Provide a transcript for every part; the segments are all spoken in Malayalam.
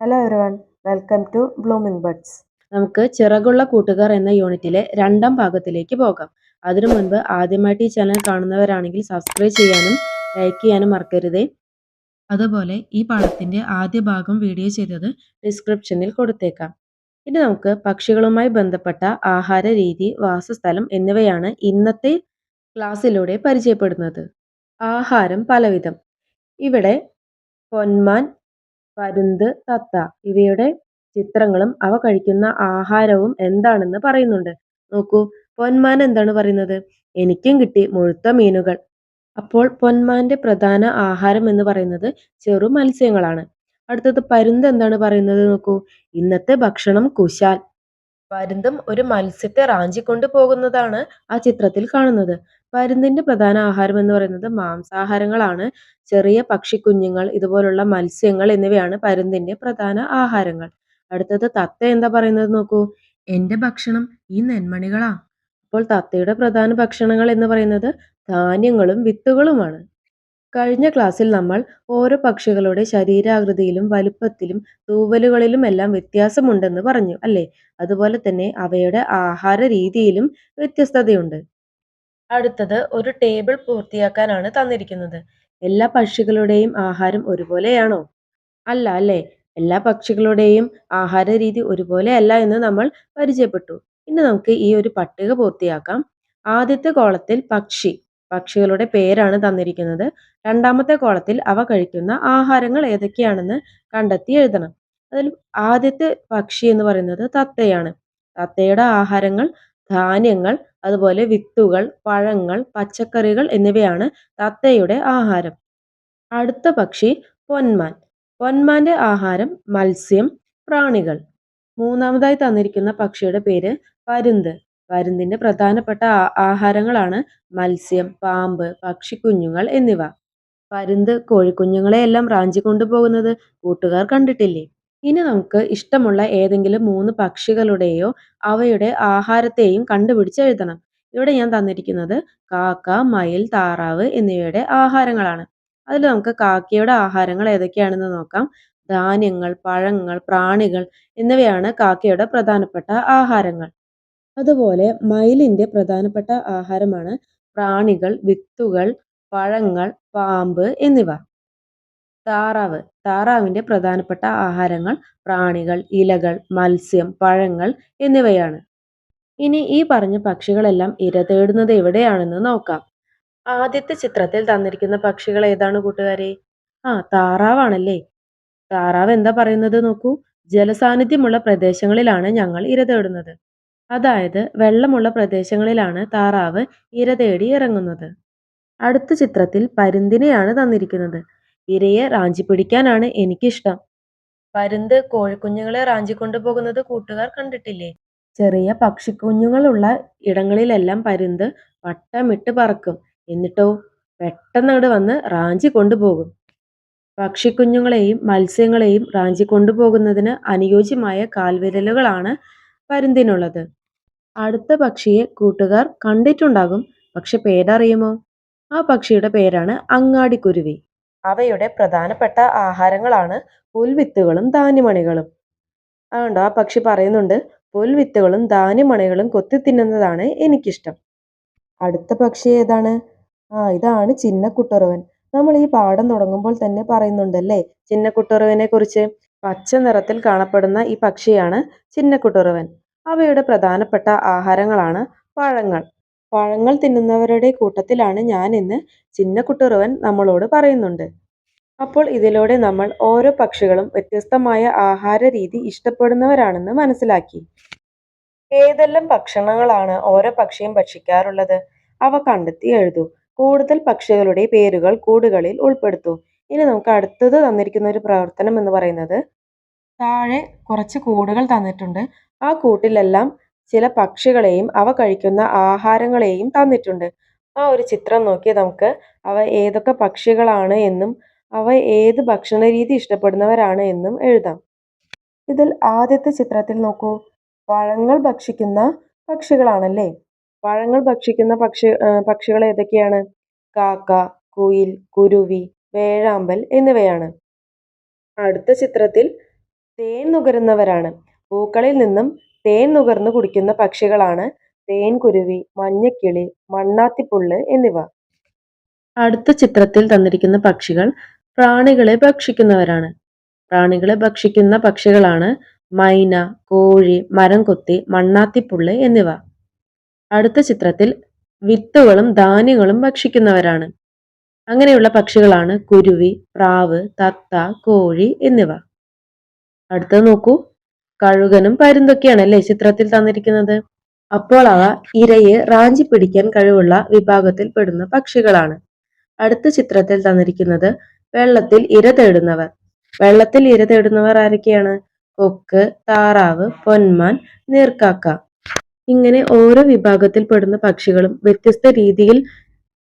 Hello everyone welcome to blooming buds നമുക്ക് ചിറകുള്ള കൂട്ടുകാർ എന്ന യൂണിറ്റിലെ രണ്ടാം ഭാഗത്തിലേക്ക് പോകാം. അതിനു മുൻപ് ആദ്യമായിട്ട് ഈ ചാനൽ കാണുന്നവരാണെങ്കിൽ സബ്സ്ക്രൈബ് ചെയ്യാനും ലൈക്ക് ചെയ്യാനും മറക്കരുതേ. അതുപോലെ ഈ പാഠത്തിന്റെ ആദ്യ ഭാഗം വീഡിയോ ചെയ്തത് ഡിസ്ക്രിപ്ഷനിൽ കൊടുത്തേക്കാം. ഇനി നമുക്ക് പക്ഷികളുമായി ബന്ധപ്പെട്ട ആഹാര രീതി വാസസ്ഥലം എന്നിവയാണ് ഇന്നത്തെ ക്ലാസ്സിലൂടെ പരിചയപ്പെടുന്നത്. ആഹാരം പലവിധം. ഇവിടെ പൊന്മാൻ പരുന്ത് തത്ത ഇവയുടെ ചിത്രങ്ങളും അവ കഴിക്കുന്ന ആഹാരവും എന്താണെന്ന് പറയുന്നുണ്ട്. നോക്കൂ പൊന്മാൻ എന്താണ് പറയുന്നത്? എനിക്കും കിട്ടി മുഴുത്ത മീനുകൾ. അപ്പോൾ പൊന്മാന്റെ പ്രധാന ആഹാരം എന്ന് പറയുന്നത് ചെറു മത്സ്യങ്ങളാണ്. അടുത്തത് പരുന്ത് എന്താണ് പറയുന്നത്? നോക്കൂ ഇന്നത്തെ ഭക്ഷണം കുശാൽ. പരുന്തും ഒരു മത്സ്യത്തെ റാഞ്ചി കൊണ്ടുപോകുന്നതാണ് ആ ചിത്രത്തിൽ കാണുന്നത്. പരുന്തിന്റെ പ്രധാന ആഹാരം എന്ന് പറയുന്നത് മാംസാഹാരങ്ങളാണ്. ചെറിയ പക്ഷിക്കുഞ്ഞുങ്ങൾ ഇതുപോലുള്ള മത്സ്യങ്ങൾ എന്നിവയാണ് പരുന്തിന്റെ പ്രധാന ആഹാരങ്ങൾ. അടുത്തത് തത്ത എന്താ പറയുന്നത് നോക്കൂ. എന്റെ ഭക്ഷണം ഈ നെന്മണികളാ. അപ്പോൾ തത്തയുടെ പ്രധാന ഭക്ഷണങ്ങൾ എന്ന് പറയുന്നത് ധാന്യങ്ങളും വിത്തുകളുമാണ്. കഴിഞ്ഞ ക്ലാസ്സിൽ നമ്മൾ ഓരോ പക്ഷികളുടെ ശരീരാകൃതിയിലും വലുപ്പത്തിലും തൂവലുകളിലും എല്ലാം വ്യത്യാസമുണ്ടെന്ന് പറഞ്ഞു അല്ലേ? അതുപോലെ തന്നെ അവയുടെ ആഹാര രീതിയിലും വ്യത്യസ്തതയുണ്ട്. അടുത്തത് ഒരു ടേബിൾ പൂർത്തിയാക്കാനാണ് തന്നിരിക്കുന്നത്. എല്ലാ പക്ഷികളുടെയും ആഹാരം ഒരുപോലെയാണോ? അല്ല അല്ലേ? എല്ലാ പക്ഷികളുടെയും ആഹാര രീതി ഒരുപോലെ അല്ല എന്ന് നമ്മൾ പരിചയപ്പെട്ടു. ഇനി നമുക്ക് ഈ ഒരു പട്ടിക പൂർത്തിയാക്കാം. ആദ്യത്തെ കോളത്തിൽ പക്ഷി. പക്ഷികളുടെ പേരാണ് തന്നിരിക്കുന്നത്. രണ്ടാമത്തെ കോളത്തിൽ അവ കഴിക്കുന്ന ആഹാരങ്ങൾ ഏതൊക്കെയാണെന്ന് കണ്ടെത്തി എഴുതണം. അതിൽ ആദ്യത്തെ പക്ഷി എന്ന് പറയുന്നത് തത്തയാണ്. തത്തയുടെ ആഹാരങ്ങൾ ധാന്യങ്ങൾ അതുപോലെ വിത്തുകൾ പഴങ്ങൾ പച്ചക്കറികൾ എന്നിവയാണ് തത്തയുടെ ആഹാരം. അടുത്ത പക്ഷി പൊന്മാൻ. പൊന്മാന്റെ ആഹാരം മത്സ്യം പ്രാണികൾ. മൂന്നാമതായി തന്നിരിക്കുന്ന പക്ഷിയുടെ പേര് പരുന്ത്. പരുന്തിന്റെ പ്രധാനപ്പെട്ട ആഹാരങ്ങളാണ് മത്സ്യം പാമ്പ് പക്ഷിക്കുഞ്ഞുങ്ങൾ എന്നിവ. പരുന്ത് കോഴിക്കുഞ്ഞുങ്ങളെയെല്ലാം റാഞ്ചി കൊണ്ടുപോകുന്നത് കൂട്ടുകാർ കണ്ടിട്ടില്ലേ? ഇനി നമുക്ക് ഇഷ്ടമുള്ള ഏതെങ്കിലും മൂന്ന് പക്ഷികളുടെയോ അവയുടെ ആഹാരത്തെയും കണ്ടുപിടിച്ച് എഴുതണം. ഇവിടെ ഞാൻ തന്നിരിക്കുന്നത് കാക്ക മയിൽ താറാവ് എന്നിവയുടെ ആഹാരങ്ങളാണ്. അതിൽ നമുക്ക് കാക്കയുടെ ആഹാരങ്ങൾ ഏതൊക്കെയാണെന്ന് നോക്കാം. ധാന്യങ്ങൾ പഴങ്ങൾ പ്രാണികൾ എന്നിവയാണ് കാക്കയുടെ പ്രധാനപ്പെട്ട ആഹാരങ്ങൾ. അതുപോലെ മയിലിന്റെ പ്രധാനപ്പെട്ട ആഹാരമാണ് പ്രാണികൾ വിത്തുകൾ പഴങ്ങൾ പാമ്പ് എന്നിവ. താറാവ്. താറാവിന്റെ പ്രധാനപ്പെട്ട ആഹാരങ്ങൾ പ്രാണികൾ ഇലകൾ മത്സ്യം പഴങ്ങൾ എന്നിവയാണ്. ഇനി ഈ പറഞ്ഞ പക്ഷികളെല്ലാം ഇര തേടുന്നത് എവിടെയാണെന്ന് നോക്കാം. ആദ്യത്തെ ചിത്രത്തിൽ തന്നിരിക്കുന്ന പക്ഷികൾ ഏതാണ് കൂട്ടുകാരെ? ആ താറാവാണല്ലേ. താറാവ് എന്താ പറയുന്നത് നോക്കൂ. ജലസാന്നിധ്യമുള്ള പ്രദേശങ്ങളിലാണ് ഞങ്ങൾ ഇര തേടുന്നത്. അതായത് വെള്ളമുള്ള പ്രദേശങ്ങളിലാണ് താറാവ് ഇര തേടി ഇറങ്ങുന്നത്. അടുത്ത ചിത്രത്തിൽ പരുന്തിനെയാണ് തന്നിരിക്കുന്നത്. ഇരയെ റാഞ്ചി പിടിക്കാനാണ് എനിക്കിഷ്ടം. പരുന്ത് കോഴിക്കുഞ്ഞുങ്ങളെ റാഞ്ചി കൊണ്ടുപോകുന്നത് കൂട്ടുകാർ കണ്ടിട്ടില്ലേ? ചെറിയ പക്ഷിക്കുഞ്ഞുങ്ങളുള്ള ഇടങ്ങളിലെല്ലാം പരുന്ത് വട്ടമിട്ട് പറക്കും. എന്നിട്ടോ പെട്ടെന്ന് അങ്ങോട്ട് വന്ന് റാഞ്ചി കൊണ്ടുപോകും. പക്ഷിക്കുഞ്ഞുങ്ങളെയും മത്സ്യങ്ങളെയും റാഞ്ചി കൊണ്ടുപോകുന്നതിന് അനുയോജ്യമായ കാൽവിരലുകളാണ് പരുന്തിനുള്ളത്. അടുത്ത പക്ഷിയെ കൂട്ടുകാർ കണ്ടിട്ടുണ്ടാകും. പക്ഷെ പേരറിയുമോ? ആ പക്ഷിയുടെ പേരാണ് അങ്ങാടിക്കുരുവി. അവയുടെ പ്രധാനപ്പെട്ട ആഹാരങ്ങളാണ് പുൽവിത്തുകളും ധാന്യമണികളും. അതുകൊണ്ട് ആ പക്ഷി പറയുന്നുണ്ട് പുൽവിത്തുകളും ധാന്യമണികളും കൊത്തി തിന്നുന്നതാണ് എനിക്കിഷ്ടം. അടുത്ത പക്ഷി ഏതാണ്? ആ ഇതാണ് ചിന്നക്കുട്ടുറവൻ. നമ്മൾ ഈ പാഠം തുടങ്ങുമ്പോൾ തന്നെ പറയുന്നുണ്ടല്ലേ ചിന്നക്കുട്ടറുവനെ കുറിച്ച് പച്ച നിറത്തിൽ കാണപ്പെടുന്ന ഈ പക്ഷിയാണ് ചിന്നക്കുട്ടറുവൻ. അവയുടെ പ്രധാനപ്പെട്ട ആഹാരങ്ങളാണ് പഴങ്ങൾ. പഴങ്ങൾ തിന്നുന്നവരുടെ കൂട്ടത്തിലാണ് ഞാൻ എന്ന് കുട്ടുറവൻ നമ്മളോട് പറയുന്നുണ്ട്. അപ്പോൾ ഇതിലൂടെ നമ്മൾ ഓരോ പക്ഷികളും വ്യത്യസ്തമായ ആഹാര രീതി ഇഷ്ടപ്പെടുന്നവരാണെന്ന് മനസ്സിലാക്കി. ഏതെല്ലാം ഭക്ഷണങ്ങളാണ് ഓരോ പക്ഷിയും ഭക്ഷിക്കാറുള്ളത്? അവ കണ്ടെത്തി എഴുതു. കൂടുതൽ പക്ഷികളുടെ പേരുകൾ കൂടുകളിൽ ഉൾപ്പെടുത്തു. ഇനി നമുക്ക് അടുത്തത് തന്നിരിക്കുന്ന ഒരു പ്രവർത്തനം എന്ന് പറയുന്നത് താഴെ കുറച്ച് കൂടുകൾ തന്നിട്ടുണ്ട്. ആ കൂട്ടിലെല്ലാം ചില പക്ഷികളെയും അവ കഴിക്കുന്ന ആഹാരങ്ങളെയും തന്നിട്ടുണ്ട്. ആ ഒരു ചിത്രം നോക്കി നമുക്ക് അവ ഏതൊക്കെ പക്ഷികളാണ് എന്നും അവ ഏത് ഭക്ഷണ രീതി ഇഷ്ടപ്പെടുന്നവരാണ് എന്നും എഴുതാം. ഇതിൽ ആദ്യത്തെ ചിത്രത്തിൽ നോക്കൂ. പഴങ്ങൾ ഭക്ഷിക്കുന്ന പക്ഷികളാണല്ലേ? പഴങ്ങൾ ഭക്ഷിക്കുന്ന പക്ഷി പക്ഷികൾ ഏതൊക്കെയാണ്? കാക്ക കുയിൽ കുരുവി വേഴാമ്പൽ എന്നിവയാണ്. അടുത്ത ചിത്രത്തിൽ തേൻ നുകരുന്നവരാണ്. പൂക്കളിൽ നിന്നും തേൻ നുകർന്നു കുടിക്കുന്ന പക്ഷികളാണ് തേൻകുരുവി മഞ്ഞക്കിളി മണ്ണാത്തിപ്പുള്ള് എന്നിവ. അടുത്ത ചിത്രത്തിൽ തന്നിരിക്കുന്ന പക്ഷികൾ പ്രാണികളെ ഭക്ഷിക്കുന്നവരാണ്. പ്രാണികളെ ഭക്ഷിക്കുന്ന പക്ഷികളാണ് മൈന കോഴി മരം കൊത്തി മണ്ണാത്തിപ്പുള്ള് എന്നിവ. അടുത്ത ചിത്രത്തിൽ വിത്തുകളും ധാന്യങ്ങളും ഭക്ഷിക്കുന്നവരാണ്. അങ്ങനെയുള്ള പക്ഷികളാണ് കുരുവി പ്രാവ് തത്ത കോഴി എന്നിവ. അടുത്തത് നോക്കൂ. കഴുകനും പരുന്തൊക്കെയാണ് അല്ലേ ചിത്രത്തിൽ തന്നിരിക്കുന്നത്. അപ്പോൾ അവ ഇരയെ റാഞ്ചി പിടിക്കാൻ കഴിവുള്ള വിഭാഗത്തിൽ പെടുന്ന പക്ഷികളാണ്. അടുത്ത ചിത്രത്തിൽ തന്നിരിക്കുന്നത് വെള്ളത്തിൽ ഇര തേടുന്നവർ. വെള്ളത്തിൽ ഇര തേടുന്നവർ ആരൊക്കെയാണ്? കൊക്ക് താറാവ് പൊന്മാൻ നീർക്കാക്ക. ഇങ്ങനെ ഓരോ വിഭാഗത്തിൽ പെടുന്ന പക്ഷികളും വ്യത്യസ്ത രീതിയിൽ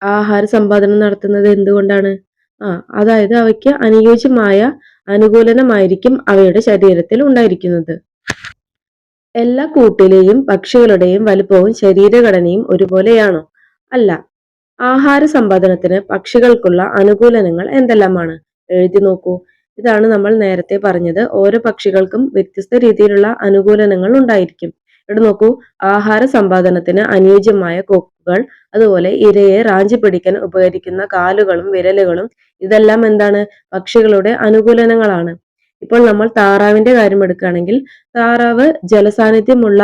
ആഹാര സമ്പാദനം നടത്തുന്നത് എന്തുകൊണ്ടാണ്? ആ അതായത് അവയ്ക്ക് അനുയോജ്യമായ അനുകൂലനമായിരിക്കും അവയുടെ ശരീരത്തിൽ ഉണ്ടായിരിക്കുന്നത്. എല്ലാ കൂട്ടിലെയും പക്ഷികളുടെയും വലുപ്പവും ശരീരഘടനയും ഒരുപോലെയാണോ? അല്ല. ആഹാര സമ്പാദനത്തിന് പക്ഷികൾക്കുള്ള അനുകൂലനങ്ങൾ എന്തെല്ലാമാണ്? എഴുതി നോക്കൂ. ഇതാണ് നമ്മൾ നേരത്തെ പറഞ്ഞത്. ഓരോ പക്ഷികൾക്കും വ്യത്യസ്ത രീതിയിലുള്ള അനുകൂലനങ്ങൾ ഉണ്ടായിരിക്കും. ഇവിടെ നോക്കൂ. ആഹാര സമ്പാദനത്തിന് അനുയോജ്യമായ കൊക്കുകൾ അതുപോലെ ഇരയെ റാഞ്ചി പിടിക്കാൻ ഉപകരിക്കുന്ന കാലുകളും വിരലുകളും ഇതെല്ലാം എന്താണ്? പക്ഷികളുടെ അനുകൂലനങ്ങളാണ്. ഇപ്പോൾ നമ്മൾ താറാവിന്റെ കാര്യം എടുക്കുകയാണെങ്കിൽ താറാവ് ജലസാന്നിധ്യമുള്ള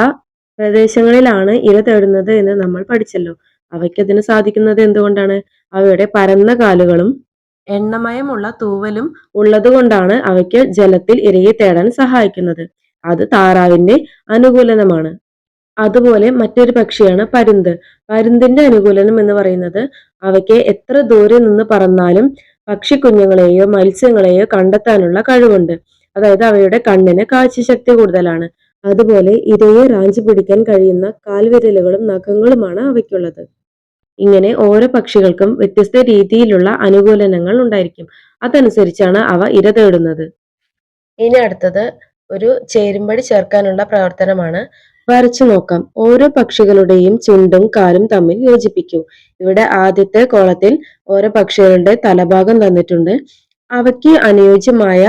പ്രദേശങ്ങളിലാണ് ഇര തേടുന്നത് എന്ന് നമ്മൾ പഠിച്ചല്ലോ. അവയ്ക്ക് അതിന് സാധിക്കുന്നത് എന്തുകൊണ്ടാണ്? അവയുടെ പരന്ന കാലുകളും എണ്ണമയമുള്ള തൂവലും ഉള്ളതുകൊണ്ടാണ് അവയ്ക്ക് ജലത്തിൽ ഇരയെ തേടാൻ സഹായിക്കുന്നത്. അത് താറാവിന്റെ അനുകൂലനമാണ്. അതുപോലെ മറ്റൊരു പക്ഷിയാണ് പരുന്ത്. പരുന്തിന്റെ അനുകൂലനം എന്ന് പറയുന്നത് അവയ്ക്ക് എത്ര ദൂരെ നിന്ന് പറന്നാലും പക്ഷിക്കുഞ്ഞുങ്ങളെയോ മത്സ്യങ്ങളെയോ കണ്ടെത്താനുള്ള കഴിവുണ്ട്. അതായത് അവയുടെ കണ്ണിന് കാഴ്ചശക്തി കൂടുതലാണ്. അതുപോലെ ഇരയെ റാഞ്ചി പിടിക്കാൻ കഴിയുന്ന കാൽവിരലുകളും നഖങ്ങളുമാണ് അവയ്ക്കുള്ളത്. ഇങ്ങനെ ഓരോ പക്ഷികൾക്കും വ്യത്യസ്ത രീതിയിലുള്ള അനുകൂലനങ്ങൾ ഉണ്ടായിരിക്കും. അതനുസരിച്ചാണ് അവ ഇര തേടുന്നത്. ഇനി അടുത്തത് ഒരു ചേരുംപടി ചേർക്കാനുള്ള പ്രവർത്തനമാണ് വരച്ചു നോക്കാം. ഓരോ പക്ഷികളുടെയും ചുണ്ടും കാലും തമ്മിൽ യോജിപ്പിക്കൂ. ഇവിടെ ആദ്യത്തെ കോളത്തിൽ ഓരോ പക്ഷികളുടെ തലഭാഗം തന്നിട്ടുണ്ട്. അവയ്ക്ക് അനുയോജ്യമായ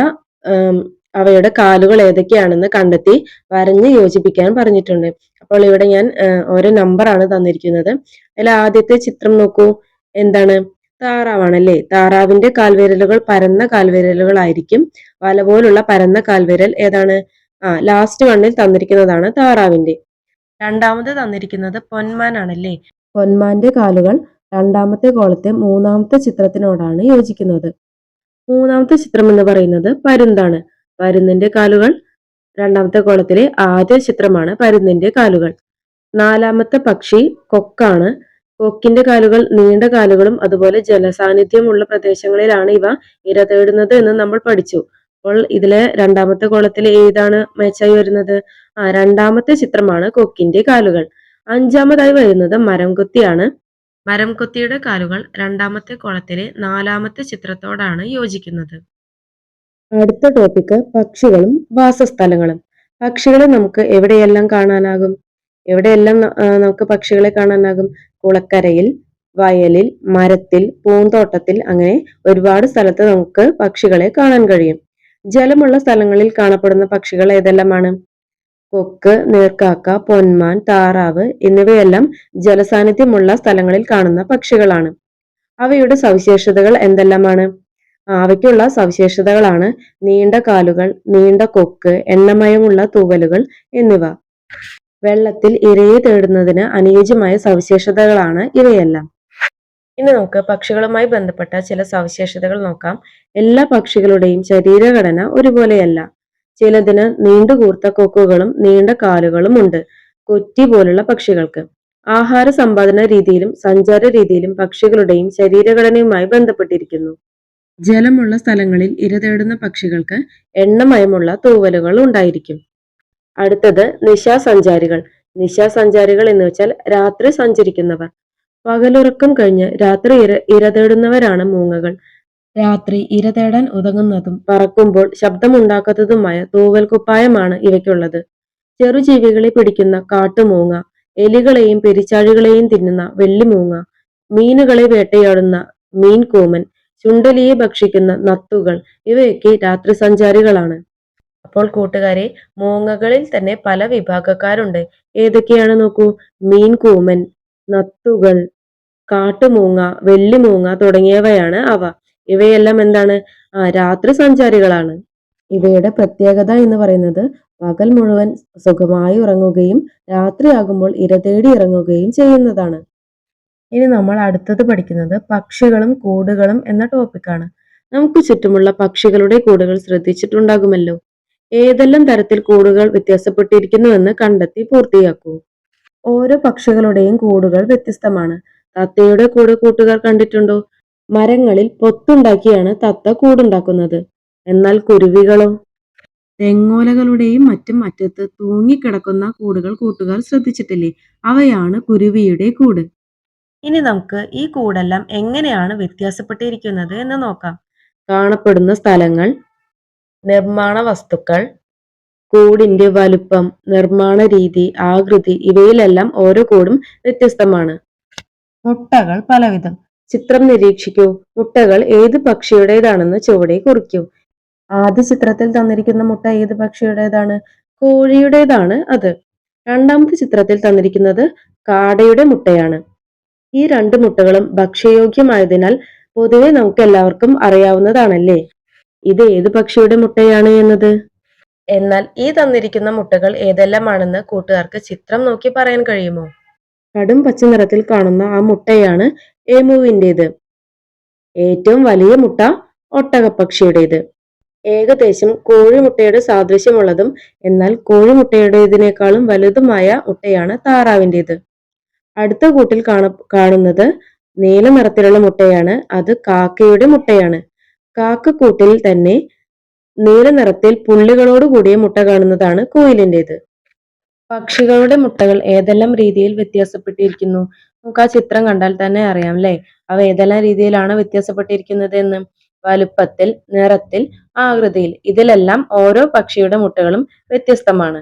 അവയുടെ കാലുകൾ ഏതൊക്കെയാണെന്ന് കണ്ടെത്തി വരഞ്ഞ് യോജിപ്പിക്കാൻ പറഞ്ഞിട്ടുണ്ട്. അപ്പോൾ ഇവിടെ ഞാൻ ഓരോ നമ്പറാണ് തന്നിരിക്കുന്നത്. അതിൽ ആദ്യത്തെ ചിത്രം നോക്കൂ. എന്താണ്? താറാവാണല്ലേ? താറാവിന്റെ കാൽവിരലുകൾ പരന്ന കാൽവിരലുകളായിരിക്കും. വല പോലുള്ള പരന്ന കാൽവിരൽ ഏതാണ്? ആ ലാസ്റ്റ് വണ്ണിൽ തന്നിരിക്കുന്നതാണ് താറാവിന്റെ രണ്ടാമത് തന്നിരിക്കുന്നത് പൊന്മാനാണല്ലേ പൊന്മാന്റെ കാലുകൾ രണ്ടാമത്തെ കോളത്തെ മൂന്നാമത്തെ ചിത്രത്തിനോടാണ് യോജിക്കുന്നത്. മൂന്നാമത്തെ ചിത്രം എന്ന് പറയുന്നത് പരുന്താണ്. പരുന്തിന്റെ കാലുകൾ രണ്ടാമത്തെ കോളത്തിലെ ആദ്യ ചിത്രമാണ് പരുന്തിന്റെ കാലുകൾ. നാലാമത്തെ പക്ഷി കൊക്കാണ്. കൊക്കിന്റെ കാലുകൾ നീണ്ട കാലുകളും അതുപോലെ ജലസാന്നിധ്യമുള്ള പ്രദേശങ്ങളിലാണ് ഇവ ഇര തേടുന്നത് എന്ന് നമ്മൾ പഠിച്ചു. അപ്പോൾ ഇതിലെ രണ്ടാമത്തെ കോളത്തിൽ ഏതാണ് മാച്ചായി വരുന്നത്? ആ രണ്ടാമത്തെ ചിത്രമാണ് കൊക്കിന്റെ കാലുകൾ. അഞ്ചാമതായി വരുന്നത് മരം കൊത്തിയാണ്. മരം കൊത്തിയുടെ കാലുകൾ രണ്ടാമത്തെ കോളത്തിലെ നാലാമത്തെ ചിത്രത്തോടാണ് യോജിക്കുന്നത്. അടുത്ത ടോപ്പിക്ക് പക്ഷികളും വാസസ്ഥലങ്ങളും. പക്ഷികളെ നമുക്ക് എവിടെയെല്ലാം കാണാനാകും? എവിടെയെല്ലാം നമുക്ക് പക്ഷികളെ കാണാനാകും? കുളക്കരയിൽ വയലിൽ മരത്തിൽ പൂന്തോട്ടത്തിൽ അങ്ങനെ ഒരുപാട് സ്ഥലത്ത് നമുക്ക് പക്ഷികളെ കാണാൻ കഴിയും. ജലമുള്ള സ്ഥലങ്ങളിൽ കാണപ്പെടുന്ന പക്ഷികൾ ഏതെല്ലാമാണ്? കൊക്ക് നീർക്കാക്ക പൊന്മാൻ താറാവ് എന്നിവയെല്ലാം ജലസാന്നിധ്യമുള്ള സ്ഥലങ്ങളിൽ കാണുന്ന പക്ഷികളാണ്. അവയുടെ സവിശേഷതകൾ എന്തെല്ലാമാണ്? അവയ്ക്കുള്ള സവിശേഷതകളാണ് നീണ്ട കാലുകൾ നീണ്ട കൊക്ക് എണ്ണമയമുള്ള തൂവലുകൾ എന്നിവ. വെള്ളത്തിൽ ഇരയെ തേടുന്നതിന് അനുയോജ്യമായ സവിശേഷതകളാണ് ഇവയെല്ലാം. ഇനി നമുക്ക് പക്ഷികളുമായി ബന്ധപ്പെട്ട ചില സവിശേഷതകൾ നോക്കാം. എല്ലാ പക്ഷികളുടെയും ശരീരഘടന ഒരുപോലെയല്ല. ചിലതിന് നീണ്ടുകൂർത്ത കൊക്കുകളും നീണ്ട കാലുകളും ഉണ്ട്. കൊറ്റി പോലുള്ള പക്ഷികൾക്ക്. ആഹാര സമ്പാദന രീതിയിലും സഞ്ചാര രീതിയിലും പക്ഷികളുടെയും ശരീരഘടനയുമായി ബന്ധപ്പെട്ടിരിക്കുന്നു. ജലമുള്ള സ്ഥലങ്ങളിൽ ഇരതേടുന്ന പക്ഷികൾക്ക് എണ്ണമയമുള്ള തൂവലുകൾ ഉണ്ടായിരിക്കും. അടുത്തത് നിശാസഞ്ചാരികൾ. നിശാസഞ്ചാരികൾ എന്ന് വെച്ചാൽ രാത്രി സഞ്ചരിക്കുന്നവർ. പകലുറക്കം കഴിഞ്ഞ് രാത്രി ഇര ഇരതേടുന്നവരാണ് മൂങ്ങകൾ. രാത്രി ഇര തേടാൻ ഉതകുന്നതും പറക്കുമ്പോൾ ശബ്ദമുണ്ടാക്കാത്തതുമായ തൂവൽ കുപ്പായമാണ് ഇവയ്ക്കുള്ളത്. ചെറുജീവികളെ പിടിക്കുന്ന കാട്ടുമൂങ്ങ എലികളെയും പെരിച്ചാഴികളെയും തിന്നുന്ന വെള്ളിമൂങ്ങ മീനുകളെ വേട്ടയാടുന്ന മീൻകൂമൻ ചുണ്ടലിയെ ഭക്ഷിക്കുന്ന നത്തുകൾ ഇവയൊക്കെ രാത്രി സഞ്ചാരികളാണ്. അപ്പോൾ കൂട്ടുകാരെ മൂങ്ങകളിൽ തന്നെ പല വിഭാഗക്കാരുണ്ട്. ഏതൊക്കെയാണ് നോക്കൂ? മീൻ കൂമൻ നത്തുകൾ കാട്ടുമൂങ്ങ വെള്ളിമൂങ്ങ തുടങ്ങിയവയാണ് അവ. ഇവയെല്ലാം എന്താണ്? രാത്രി സഞ്ചാരികളാണ്. ഇവയുടെ പ്രത്യേകത എന്ന് പറയുന്നത് പകൽ മുഴുവൻ സുഖമായി ഉറങ്ങുകയും രാത്രിയാകുമ്പോൾ ഇര തേടി ഇറങ്ങുകയും ചെയ്യുന്നതാണ്. ഇനി നമ്മൾ അടുത്തത് പഠിക്കുന്നത് പക്ഷികളും കൂടുകളും എന്ന ടോപ്പിക്കാണ് നമുക്ക് ചുറ്റുമുള്ള പക്ഷികളുടെ കൂടുകൾ ശ്രദ്ധിച്ചിട്ടുണ്ടാകുമല്ലോ. ഏതെല്ലാം തരത്തിൽ കൂടുകൾ വ്യത്യാസപ്പെട്ടിരിക്കുന്നുവെന്ന് കണ്ടെത്തി പൂർത്തിയാക്കൂ. ഓരോ പക്ഷികളുടെയും കൂടുകൾ വ്യത്യസ്തമാണ്. തത്തയുടെ കൂട് കൂട്ടുകാർ കണ്ടിട്ടുണ്ടോ? മരങ്ങളിൽ പൊത്തുണ്ടാക്കിയാണ് തത്ത കൂടുണ്ടാക്കുന്നത്. എന്നാൽ കുരുവികളോ തെങ്ങോലകളുടെയും മറ്റും അറ്റത്ത് തൂങ്ങിക്കിടക്കുന്ന കൂടുകൾ കൂട്ടുകാർ ശ്രദ്ധിച്ചിട്ടില്ലേ? അവയാണ് കുരുവിയുടെ കൂട്. ഇനി നമുക്ക് ഈ കൂടെല്ലാം എങ്ങനെയാണ് വ്യത്യാസപ്പെട്ടിരിക്കുന്നത് എന്ന് നോക്കാം. കാണപ്പെടുന്ന സ്ഥലങ്ങൾ നിർമ്മാണ വസ്തുക്കൾ കൂടിന്റെ വലുപ്പം നിർമ്മാണ രീതി ആകൃതി ഇവയിലെല്ലാം ഓരോ കൂടും വ്യത്യസ്തമാണ്. മുട്ടകൾ പലവിധം. ചിത്രം നിരീക്ഷിക്കൂ. മുട്ടകൾ ഏത് പക്ഷിയുടേതാണെന്ന് ചുവടെ കുറിക്കൂ. ആദ്യ ചിത്രത്തിൽ തന്നിരിക്കുന്ന മുട്ട ഏത് പക്ഷിയുടേതാണ്? കോഴിയുടേതാണ് അത്. രണ്ടാമത്തെ ചിത്രത്തിൽ തന്നിരിക്കുന്നത് കാടയുടെ മുട്ടയാണ്. ഈ രണ്ട് മുട്ടകളും ഭക്ഷ്യയോഗ്യമായതിനാൽ പൊതുവെ നമുക്ക് എല്ലാവർക്കും അറിയാവുന്നതാണല്ലേ? ഇത് ഏത് പക്ഷിയുടെ മുട്ടയാണ് എന്നത്? എന്നാൽ ഈ തന്നിരിക്കുന്ന മുട്ടകൾ ഏതെല്ലാമാണെന്ന് കൂട്ടുകാർക്ക് ചിത്രം നോക്കി പറയാൻ കഴിയുമോ? കടും പച്ച നിറത്തിൽ കാണുന്ന ആ മുട്ടയാണ് ഏമുവിന്റെത്. ഏറ്റവും വലിയ മുട്ട ഒട്ടകപ്പക്ഷിയുടേത്. ഏകദേശം കോഴിമുട്ടയുടെ സാദൃശ്യമുള്ളതും എന്നാൽ കോഴിമുട്ടയുടേതിനേക്കാളും വലുതുമായ മുട്ടയാണ് താറാവിന്റെത്. അടുത്ത കൂട്ടിൽ കാണ കാണുന്നത് നീല നിറത്തിലുള്ള മുട്ടയാണ്. അത് കാക്കയുടെ മുട്ടയാണ്. കാക്കക്കൂട്ടിൽ തന്നെ നീല നിറത്തിൽ പുള്ളികളോട് കൂടിയ മുട്ട കാണുന്നതാണ് കോയിലിന്റെത് പക്ഷികളുടെ മുട്ടകൾ ഏതെല്ലാം രീതിയിൽ വ്യത്യാസപ്പെട്ടിരിക്കുന്നു? നമുക്ക് ആ ചിത്രം കണ്ടാൽ തന്നെ അറിയാം അല്ലേ? അവ ഏതെല്ലാം രീതിയിലാണ് വ്യത്യാസപ്പെട്ടിരിക്കുന്നത് എന്ന്? വലുപ്പത്തിൽ നിറത്തിൽ ആകൃതിയിൽ. ഇതിലെല്ലാം ഓരോ പക്ഷിയുടെ മുട്ടകളും വ്യത്യസ്തമാണ്.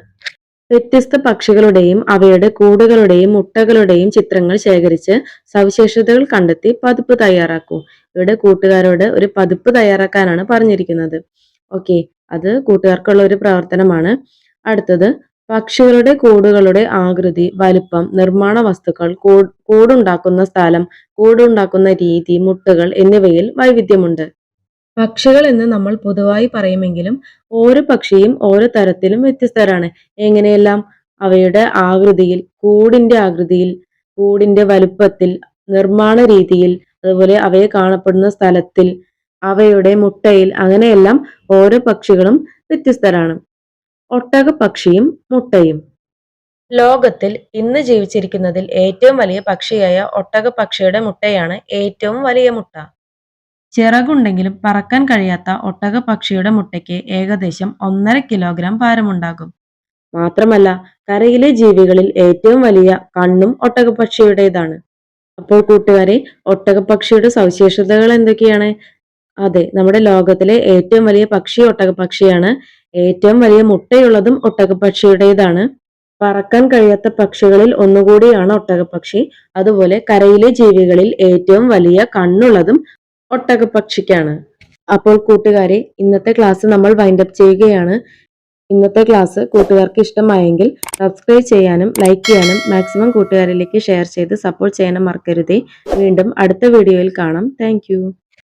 വ്യത്യസ്ത പക്ഷികളുടെയും അവയുടെ കൂടുകളുടെയും മുട്ടകളുടെയും ചിത്രങ്ങൾ ശേഖരിച്ച് സവിശേഷതകൾ കണ്ടെത്തി പതിപ്പ് തയ്യാറാക്കൂ. ഇവിടെ കൂട്ടുകാരോട് ഒരു പതിപ്പ് തയ്യാറാക്കാനാണ് പറഞ്ഞിരിക്കുന്നത്. ഓക്കെ. അത് കൂട്ടുകാർക്കുള്ള ഒരു പ്രവർത്തനമാണ്. അടുത്തത് പക്ഷികളുടെ കൂടുകളുടെ ആകൃതി വലുപ്പം നിർമ്മാണ വസ്തുക്കൾ കൂടുണ്ടാക്കുന്ന സ്ഥലം കൂടുണ്ടാക്കുന്ന രീതി മുട്ടകൾ എന്നിവയിൽ വൈവിധ്യമുണ്ട്. പക്ഷികൾ എന്ന് നമ്മൾ പൊതുവായി പറയുമെങ്കിലും ഓരോ പക്ഷിയും ഓരോ തരത്തിലും വ്യത്യസ്തരാണ്. എങ്ങനെയെല്ലാം? അവയുടെ ആകൃതിയിൽ കൂടിന്റെ ആകൃതിയിൽ കൂടിന്റെ വലുപ്പത്തിൽ നിർമ്മാണ രീതിയിൽ അതുപോലെ അവയെ കാണപ്പെടുന്ന സ്ഥലത്തിൽ അവയുടെ മുട്ടയിൽ അങ്ങനെയെല്ലാം ഓരോ പക്ഷികളും വ്യത്യസ്തരാണ്. ഒട്ടക പക്ഷിയും മുട്ടയും. ലോകത്തിൽ ഇന്ന് ജീവിച്ചിരിക്കുന്നതിൽ ഏറ്റവും വലിയ പക്ഷിയായ ഒട്ടക പക്ഷിയുടെ മുട്ടയാണ് ഏറ്റവും വലിയ മുട്ട. ചിറകുണ്ടെങ്കിലും പറക്കാൻ കഴിയാത്ത ഒട്ടക പക്ഷിയുടെ മുട്ടയ്ക്ക് ഏകദേശം ഒന്നര കിലോഗ്രാം ഭാരമുണ്ടാകും. മാത്രമല്ല കരയിലെ ജീവികളിൽ ഏറ്റവും വലിയ കണ്ണും ഒട്ടകപ്പക്ഷിയുടേതാണ് അപ്പോൾ കൂട്ടുകാരെ ഒട്ടകപ്പക്ഷിയുടെ സവിശേഷതകൾ എന്തൊക്കെയാണ്? അതെ നമ്മുടെ ലോകത്തിലെ ഏറ്റവും വലിയ പക്ഷി ഒട്ടകപ്പക്ഷിയാണ്. ഏറ്റവും വലിയ മുട്ടയുള്ളതും ഒട്ടകപ്പക്ഷിയുടേതാണ്. പറക്കാൻ കഴിയാത്ത പക്ഷികളിൽ ഒന്നുകൂടിയാണ് ഒട്ടകപ്പക്ഷി. അതുപോലെ കരയിലെ ജീവികളിൽ ഏറ്റവും വലിയ കണ്ണുള്ളതും ഒട്ടകപ്പക്ഷിക്കാണ്. അപ്പോൾ കൂട്ടുകാരെ ഇന്നത്തെ ക്ലാസ് നമ്മൾ വൈൻഡപ്പ് ചെയ്യുകയാണ്. ഇന്നത്തെ ക്ലാസ് കൂട്ടുകാർക്ക് ഇഷ്ടമായെങ്കിൽ സബ്സ്ക്രൈബ് ചെയ്യാനും ലൈക്ക് ചെയ്യാനും മാക്സിമം കൂട്ടുകാരിലേക്ക് ഷെയർ ചെയ്ത് സപ്പോർട്ട് ചെയ്യാനും മറക്കരുതേ. വീണ്ടും അടുത്ത വീഡിയോയിൽ കാണാം. താങ്ക്